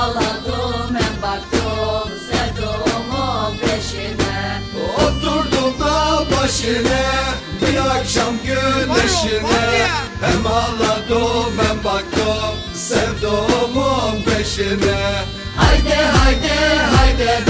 ağladım ben baktım sevduğumun peşine. Oturdum da başine bir akşam güneşine. Hem ağladım hem baktım sevduğumun peşine. Haydi haydi haydi